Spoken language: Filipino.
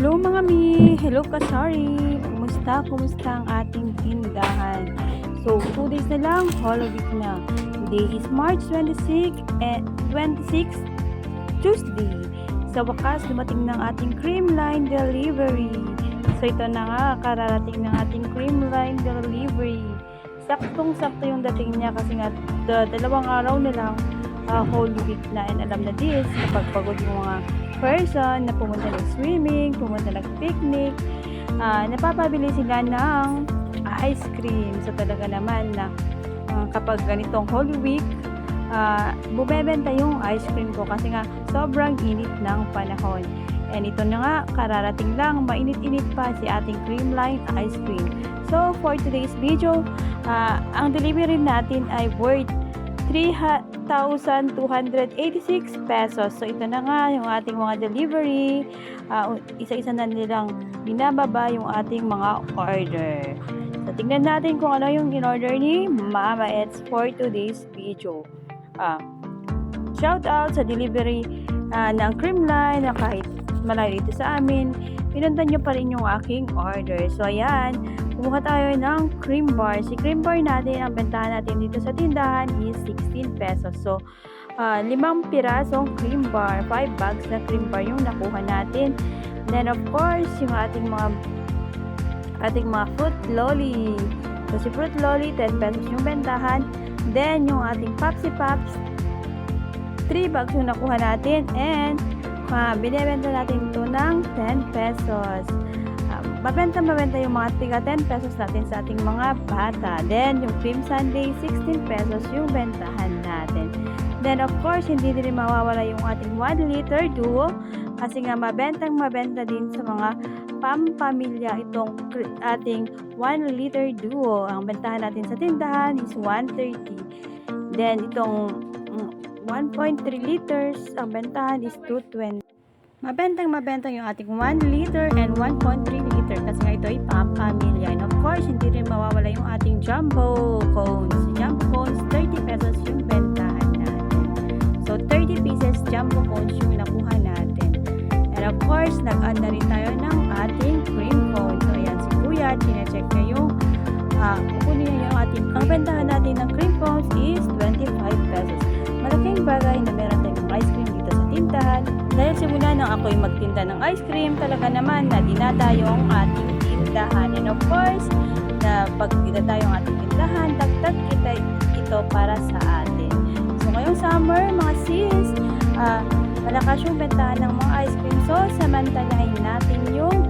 Hello mga mi! Hello Kasari! Kumusta? Kumusta ang ating tindahan? So, 2 days na lang, Holy Week na. Today is March 26, eh, 26 Tuesday. Sa wakas, dumating ng ating cream line delivery. So, ito na nga, kararating ng ating cream line delivery. Saktong-sakto yung dating niya kasi nga da- dalawang araw na lang uh, Holy Week na and alam na this kapag pagod yung mga person na pumunta ng swimming, pumunta ng picnic, ah, napapabili sila ng ice cream. So talaga naman na ah, kapag ganitong Holy Week, ah, bumebenta yung ice cream ko kasi nga sobrang init ng panahon. And ito na nga, kararating lang, mainit-init pa si ating Creamline ice cream. So for today's video, ah, ang delivery natin ay worth 3,286 pesos. So, ito na nga yung ating mga delivery. Ah, isa-isa na nilang binababa yung ating mga order. So, tingnan natin kung ano yung in-order ni Mama Eds for today's video. Ah, shout out sa delivery ah, ng Creamline na kahit malayo ito sa amin, pinuntan nyo pa rin yung aking order. So, ayan, kumuha tayo ng cream bar. Si cream bar natin, ang bentahan natin dito sa tindahan is 16 pesos. So, ah, limang pirasong cream bar, 5 bags na cream bar yung nakuha natin. Then, of course, yung ating mga ating mga fruit lolly. So, si fruit lolly, 10 pesos yung bentahan. Then, yung ating Popsy Pops, 3 bags yung nakuha natin. And, uh, binibenta natin ito ng 10 pesos. Uh, mabenta mabenta yung mga tiga 10 pesos natin sa ating mga bata. Then, yung cream sundae, 16 pesos yung bentahan natin. Then, of course, hindi din mawawala yung ating 1 liter duo kasi nga mabentang mabenta din sa mga pampamilya itong ating 1 liter duo. Ang bentahan natin sa tindahan is 130. Then, itong mm, 1.3 liters, ang bentahan is 220. Mabentang mabenta yung ating 1 liter and 1.3 liter kasi nga ito ay pampamilya. And of course, hindi rin mawawala yung ating jumbo cones. Jumbo cones, 30 pesos yung bentahan natin. So, 30 pieces jumbo cones yung nakuha natin. And of course, nag-add na rin tayo ng ating cream cone. So, ayan si Kuya, chinecheck na yung ah, kukunin niya yung ating, ang bentahan natin ng cream cones is 25 pesos. Malaking bagay ako'y magtinda ng ice cream, talaga naman na dinadayo ang ating tindahan. And of course, na pag dinadayo ang ating tindahan, dagdag kita ito para sa atin. So ngayong summer, mga sis, uh, malakas yung bentahan ng mga ice cream. So samantalahin natin yung